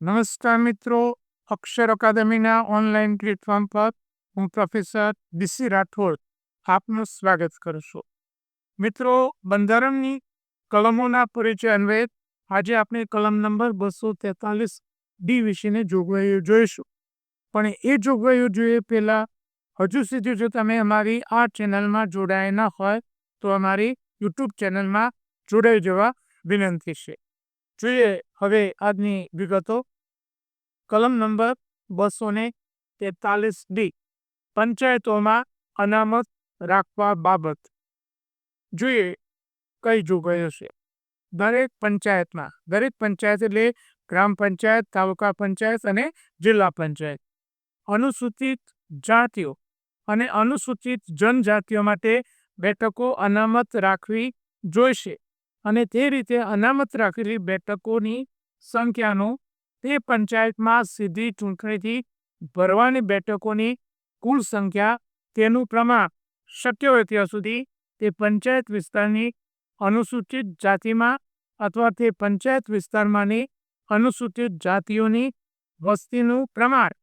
નમસ્કાર મિત્રો, અક્ષર અકાદમીના online platform પર હું પ્રોફેસર ડીસી રાઠોડ આપનું સ્વાગત કરું છું. મિત્રો, બંધારણની કલમોના પરિચય અન્વયે આજે આપણે કલમ નંબર બસો તેતાલીસ ડી વિશેની જોગવાઈઓ જોઈશું. પણ એ જોગવાઈઓ જોઈએ પહેલાં, હજુ સુધી જો તમે અમારી આ ચેનલમાં જોડાયા ન હોય, તો અમારી યુટ્યુબ ચેનલમાં જોડાઈ જવા વિનંતી છે. જોઈએ. હવે આજની વિગતો. કલમ નંબર બસો ને તેતાલીસ ડી. પંચાયતોમાં અનામત રાખવા બાબત. જોઈએ, કઈ જોગવાઈઓ છે? દરેક પંચાયતમાં, દરેક પંચાયત એટલે ગ્રામ પંચાયત, તાલુકા પંચાયત અને જિલ્લા પંચાયત. અનુસૂચિત જાતિઓ અને અનુસૂચિત જનજાતિઓ માટે બેઠકો અનામત રાખવી જોઈશે. અને તે રીતે અનામત રાખેલી બેઠકોની સંખ્યાનું તે પંચાયતમાં સીધી ચૂંટણીથી ભરવાની બેઠકોની કુલ સંખ્યા તેનું પ્રમાણ શક્ય હોય ત્યાં સુધી તે પંચાયત વિસ્તારની અનુસૂચિત જાતિમાં અથવા તે પંચાયત વિસ્તારમાંની અનુસૂચિત જાતિઓની વસ્તીનું પ્રમાણ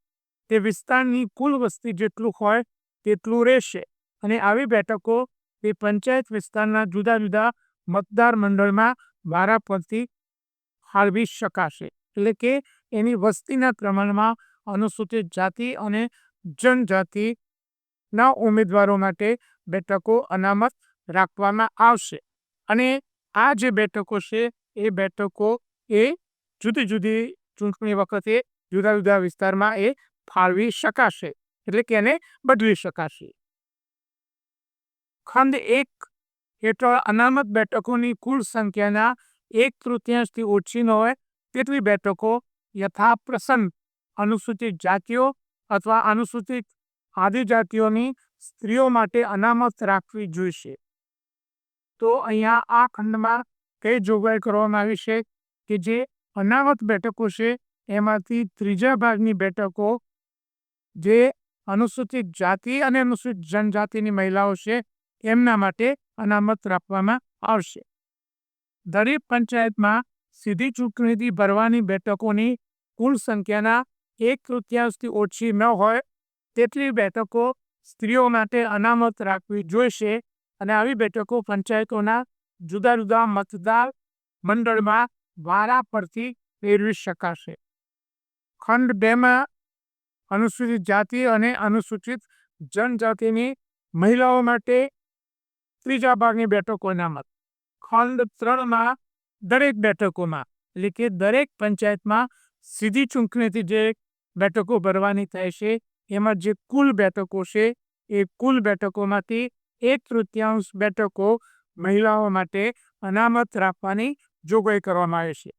તે વિસ્તારની કુલ વસ્તી જેટલું હોય તેટલું રહેશે. અને આવી બેઠકો તે પંચાયત વિસ્તારના જુદા જુદા મતદાર મંડળમાં વારા પરથી ફાળવી શકાશે. એટલે કે એની વસ્તીના પ્રમાણમાં અનુસૂચિત જાતિ અને જનજાતિના ઉમેદવારો માટે બેઠકો અનામત રાખવામાં આવશે. અને આ જે બેઠકો છે, એ બેઠકો એ જુદી જુદી ચૂંટણી વખતે જુદા જુદા વિસ્તારમાં એ ફાળવી શકાશે. એટલે કે એને બદલી શકાશે. ખંડ એક હેઠળ અનામત બેઠકોની કુલ સંખ્યાના એક તૃતીયાંશથી ઓછી ન હોય તેટલી બેઠકો યથાપ્રસંગ અનુસૂચિત જાતિઓ અથવા અનુસૂચિત આદિજાતિઓની સ્ત્રીઓ માટે અનામત રાખવી જોઈશે. તો અહીંયા આ ખંડમાં કઈ જોગવાઈ કરવામાં આવી છે કે જે અનામત બેઠકો છે એમાંથી ત્રીજા ભાગની બેઠકો જે અનુસૂચિત જાતિ અને અનુસૂચિત જનજાતિની મહિલાઓ છે એમના માટે અનામત રાખવામાં આવશે. દરેક પંચાયતમાં સીધી ચૂંટણીથી ભરવાની બેઠકોની કુલ સંખ્યાના એક તૃતીયાંશથી ઓછી ન હોય તેટલી બેઠકો સ્ત્રીઓ માટે અનામત રાખવી જોઈશે અને આવી બેઠકો પંચાયતોના જુદા જુદા મતદાર મંડળમાં વારા પરથી ફેરવી શકાશે. ખંડ બેમાં અનુસૂચિત જાતિ અને અનુસૂચિત જનજાતિની મહિલાઓ માટે ત્રીજા ભાગની બેઠકો અનામત ખંડ ત્રણમાં દરેક બેઠકોમાં, એટલે કે દરેક પંચાયતમાં સીધી ચૂંટણીથી જે બેઠકો ભરવાની થાય છે, એમાં જે કુલ બેઠકો છે, એ કુલ બેઠકોમાંથી એક તૃતીયાંશ બેઠકો મહિલાઓ માટે અનામત રાખવાની જોગવાઈ કરવામાં આવે છે.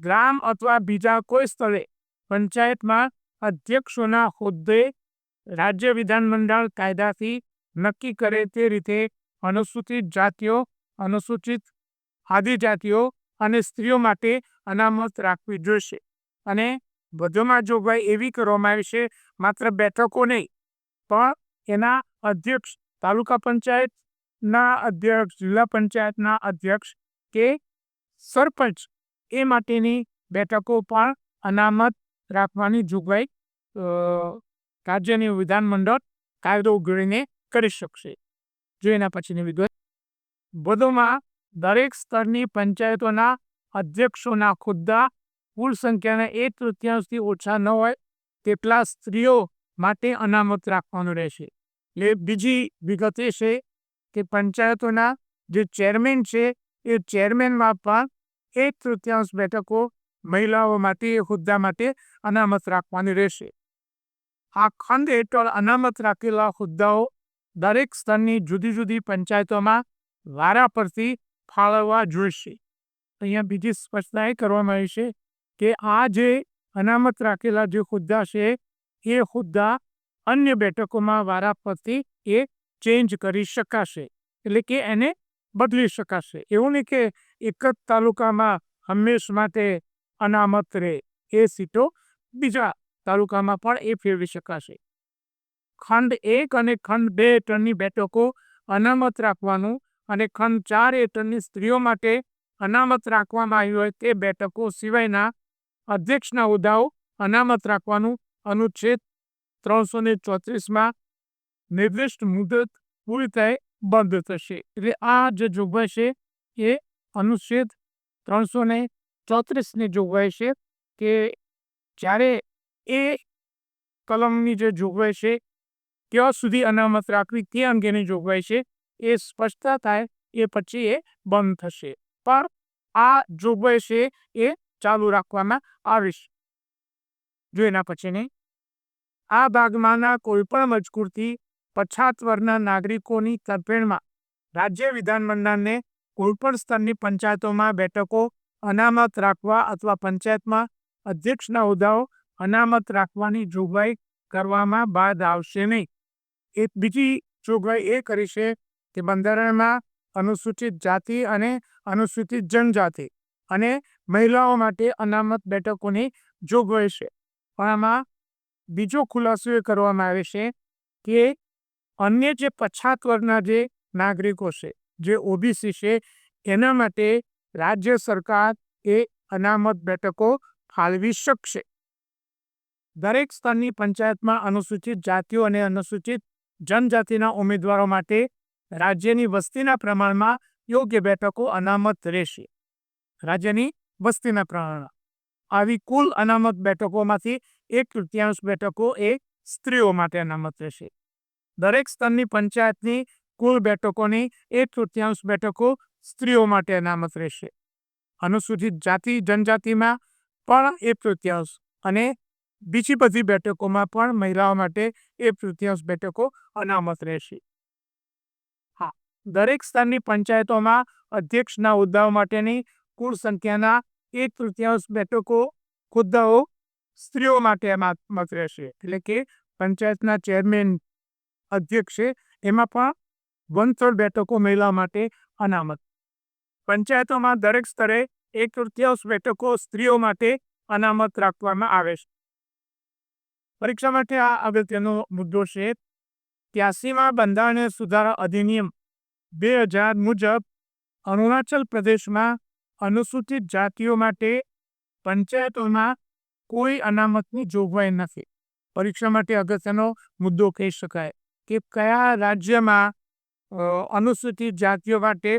ગ્રામ અથવા બીજા કોઈ સ્થળે પંચાયતમાં અધ્યક્ષોના હોદ્દે રાજ્ય વિધાનમંડળ કાયદાથી નક્કી કરે તે રીતે અનુસૂચિત જાતિઓ, અનુસૂચિત આદિજાતિઓ અને સ્ત્રીઓ માટે અનામત રાખવી જોઈશે. અને વધુમાં જોગવાઈ એવી કરવામાં આવી છે, માત્ર બેઠકો નહીં, પણ એના અધ્યક્ષ, તાલુકા પંચાયતના અધ્યક્ષ, જિલ્લા પંચાયતના અધ્યક્ષ કે સરપંચ, એ માટેની બેઠકો પણ અનામત રાખવાની જોગવાઈ રાજ્યની વિધાનમંડળ કાયદો ઉઘડીને કરી શકશે. જો એના પછીની વિગત વધુમાં દરેક સ્તરની પંચાયતોના અધ્યક્ષોના ખુદ્દા કુલ સંખ્યાના એક તૃતીયાંશથી ઓછા ન હોય તેટલા સ્ત્રીઓ માટે અનામત રાખવાનું રહેશે. એટલે બીજી વિગત એ છે કે પંચાયતોના જે ચેરમેન છે, એ ચેરમેનમાં પણ એક તૃતીયાંશ બેઠકો મહિલાઓ માટે એ હોદ્દા માટે અનામત રાખવાની રહેશે. આ ખંડ હેઠળ અનામત રાખેલા હોદ્દાઓ દરેક સ્તરની જુદી જુદી પંચાયતોમાં વારા પરથી ફાળવવા જોઈશે. અહીંયા બીજી સ્પષ્ટતા એ કરવામાં આવી છે કે આ જે અનામત રાખેલા જે હોદ્દા છે, એ હોદ્દા અન્ય બેઠકોમાં વારા પરથી એ ચેન્જ કરી શકાશે. એટલે કે એને બદલી શકાશે. એવું નહીં કે એક જ તાલુકામાં હંમેશ માટે અનામત રહે. એ સીટો બીજા તાલુકામાં પણ એ ફેરવી શકાશે. ખંડ એક અને ખંડ બે હેઠળની બેઠકો અનામત રાખવાનું અને ખંડ ચાર હેઠળની સ્ત્રીઓ માટે અનામત રાખવામાં આવી હોય તે બેઠકો સિવાયના અધ્યક્ષના હોદ્દાઓ અનામત રાખવાનું અનુચ્છેદ ત્રણસો ને ચોત્રીસમાં નિર્દિષ્ટ મુદત પૂરી થાય બંધ થશે. એટલે આ જે જોગવાઈ છે એ અનુચ્છેદ ત્રણસો ને ચોત્રીસની જોગવાઈ છે કે જ્યારે એ કલમની જે જોગવાઈ છે ક્યાં સુધી અનામત રાખવી તે અંગેની જોગવાઈ છે. એ સ્પષ્ટતા થાય એ પછી એ બંધ થશે. પણ આ જોગવાઈ છે એ ચાલુ રાખવામાં આવીશ. જો એના પછીની આ ભાગમાંના કોઈપણ મજકૂરથી પછાત વર્ગના નાગરિકોની તરફેણમાં રાજ્ય વિધાનમંડળને કોઈપણ સ્તરની પંચાયતોમાં બેઠકો અનામત રાખવા અથવા પંચાયતમાં અધ્યક્ષના હોદ્દાઓ અનામત રાખવાની જોગવાઈ કરવામાં બાદ આવશે નહીં. એ બીજી જોગવાઈ એ કરી છે કે બંધારણમાં અનુસૂચિત જાતિ અને અનુસૂચિત જનજાતિ અને મહિલાઓ માટે અનામત બેઠકોની જોગવાઈ છે. પણ આમાં બીજો ખુલાસો એ કરવામાં આવે છે કે અન્ય જે પછાત વર્ગના જે નાગરિકો છે, જે ઓબીસી છે, એના માટે રાજ્ય સરકાર એ અનામત બેઠકો ફાળવી શકશે. દરેક સ્તરની પંચાયતમાં અનુસૂચિત જાતિઓ અને અનુસૂચિત જનજાતિના ઉમેદવારો માટે રાજ્યની વસ્તીના પ્રમાણમાં યોગ્ય બેઠકો અનામત રહેશે. રાજ્યની વસ્તીના પ્રમાણમાં. આવી કુલ અનામત બેઠકોમાંથી એક તૃતીયાંશ બેઠકો એ સ્ત્રીઓ માટે અનામત રહેશે. દરેક સ્તરની પંચાયતની કુલ બેઠકોની એક તૃતીયાંશ બેઠકો સ્ત્રીઓ માટે અનામત રહેશે. અનુસૂચિત જાતિ, જનજાતિમાં પણ એક તૃતીયાંશ અને બીજી બધી બેઠકોમાં પણ મહિલાઓ માટે એક તૃતીયાંશ બેઠકો અનામત રહેશે. હા. દરેક સ્તરની પંચાયતોમાં અધ્યક્ષના હોદ્દાઓ માટેની કુલ સંખ્યાના એક તૃતીયાંશ બેઠકો હોદ્દાઓ સ્ત્રીઓ માટે અનામત રહેશે. એટલે કે પંચાયતના ચેરમેન અધ્યક્ષ છે, એમાં પણ થર્ડ બેઠકો મહિલા માટે અનામત. પંચાયતોમાં દરેક સ્તરે એક તૃતીયાંશ બેઠકો સ્ત્રીઓ માટે અનામત રાખવામાં આવે છે. પરીક્ષા માટે આ અગત્યનો મુદ્દો છે ત્યાસીમાં બંધારણીય સુધારા અધિનિયમ બે હજાર મુજબ અરુણાચલ પ્રદેશમાં અનુસૂચિત જાતિઓ માટે પંચાયતોમાં કોઈ અનામતની જોગવાઈ નથી. પરીક્ષા માટે અગત્યનો મુદ્દો કહી શકાય કે કયા રાજ્યમાં અનુસૂચિત જાતિઓ માટે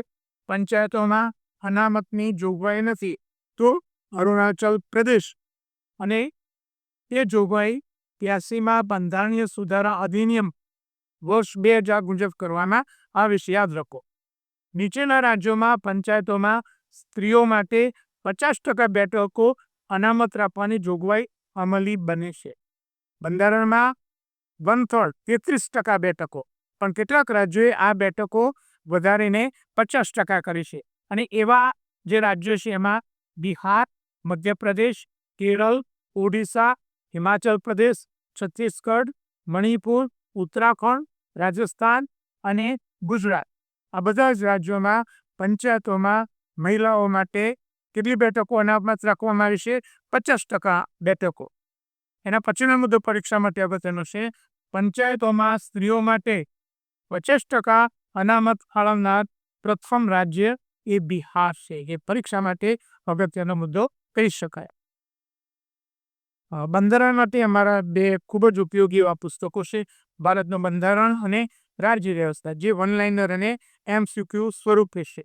પંચાયતોમાં અનામતની જોગવાઈ નથી? તો અરુણાચલ પ્રદેશ. અને તે જોગવાઈ ત્યાસીમાં બંધારણીય સુધારા અધિનિયમ વર્ષ બે હજાર મુજબ કરવામાં આવે છે. યાદ રાખો, નીચેના રાજ્યોમાં, પંચાયતોમાં સ્ત્રીઓ માટે પચાસ ટકા બેઠકો અનામત રાખવાની જોગવાઈ અમલી બને છે. બંધારણમાં વન થર્ડ તેત્રીસ ટકા બેઠકો, પણ કેટલાક રાજ્યોએ આ બેઠકો વધારીને પચાસ ટકા કરી છે. અને એવા જે રાજ્યો છે, એમાં બિહાર, મધ્યપ્રદેશ, કેરળ, ઓડિશા, હિમાચલ પ્રદેશ, છત્તીસગઢ, મણિપુર, ઉત્તરાખંડ રાજસ્થાન અને ગુજરાત. આ બધા જ રાજ્યોમાં, પંચાયતોમાં, મહિલાઓ માટે કેટલી બેઠકો અનામત રાખવામાં આવી છે? પચાસ ટકા બેઠકો. એના પછીનો મુદ્દો પરીક્ષા માટે અગત્યનો છે. પંચાયતોમાં સ્ત્રીઓ માટે પચાસ ટકા અનામત ફાળવનાર પ્રથમ રાજ્ય એ બિહાર છે. એ પરીક્ષા માટે અગત્યનો મુદ્દો કહી શકાય. બંધારણ માટે અમારા બે ખૂબ જ ઉપયોગી એવા પુસ્તકો છે. ભારતનું બંધારણ અને રાજ્ય વ્યવસ્થા, જે વનલાઇનર અને એમસીક્યુ સ્વરૂપે છે.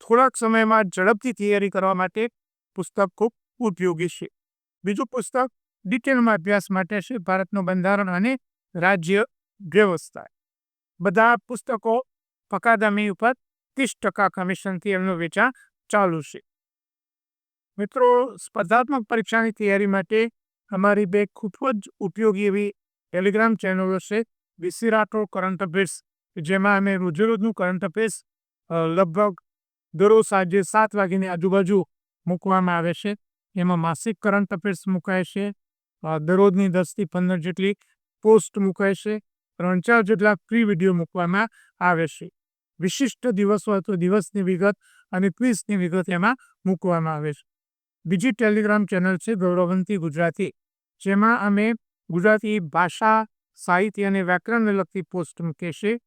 થોડાક સમયમાં ઝડપથી તૈયારી કરવા માટે પુસ્તક ખૂબ ઉપયોગી છે. બીજું પુસ્તક ડિટેલમાં અભ્યાસ માટે છે, ભારતનું બંધારણ અને રાજ્ય વ્યવસ્થા. બધા પુસ્તકો ફકાદમી ઉપર ત્રીસ ટકા કમિશનથી એમનું વેચાણ ચાલુ છે. મિત્રો, સ્પર્ધાત્મક પરીક્ષાની તૈયારી માટે અમારી બે ખૂબ જ ઉપયોગી એવી ટેલિગ્રામ ચેનલો છે, બીસી રાઠોડ કરંટ અફેર્સ જેમાં અમે રોજેરોજનું કરંટ અફેર્સ લગભગ દરરોજ સાંજે સાત વાગ્યાની આજુબાજુ મૂકવામાં આવે છે. એમાં માસિક કરંટ અફેર્સ મુકાય છે દરરોજની દસથી પંદર જેટલી પોસ્ટ મુકાય છે, ત્રણ ચાર જેટલા ફ્રી વીડિયો મૂકવામાં આવે છે. વિશિષ્ટ દિવસ તો દિવસની વિગત અને ક્વિઝની વિગત એમાં મૂકવામાં આવે છે. બીજી ટેલિગ્રામ ચેનલ છે ગૌરવંતી ગુજરાતી, જેમાં અમે ગુજરાતી ભાષા, સાહિત્ય અને વ્યાકરણને લગતી પોસ્ટ મૂકે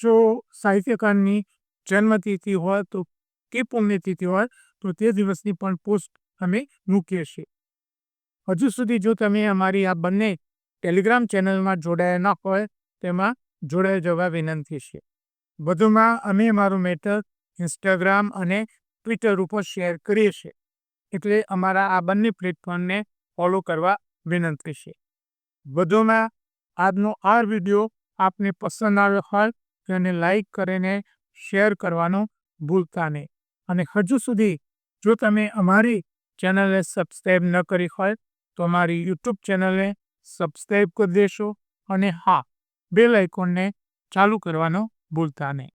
જો સાહિત્યકારની જન્મતિથિ હોય તો કે પુણ્યતિથિ હોય તો તે દિવસની પણ પોસ્ટ અમે મૂકીએ છીએ. હજુ સુધી જો તમે અમારી આ બંને ટેલિગ્રામ ચેનલમાં જોડાયા ન હોય, તેમાં જોડાઈ જવા વિનંતી છે. વધુમાં અમે અમારું મેટર ઇન્સ્ટાગ્રામ અને ટ્વિટર ઉપર શેર કરીએ છીએ. એટલે અમારા આ બંને પ્લેટફોર્મને ફોલો કરવા વિનંતી છે. વધુમાં આજનો આ વીડિયો આપને પસંદ આવ્યો હોય તો એને લાઈક કરીને શેર કરવાનું ભૂલતા નહીં. અને હજુ સુધી જો તમે અમારી ચેનલને સબસ્ક્રાઈબ ન કરી હોય તો અમારી યુટ્યુબ ચેનલને સબસ્ક્રાઈબ કરી દેશો અને હા બેલ આઇકોનને ચાલુ કરવાનો ભૂલતા નહીં.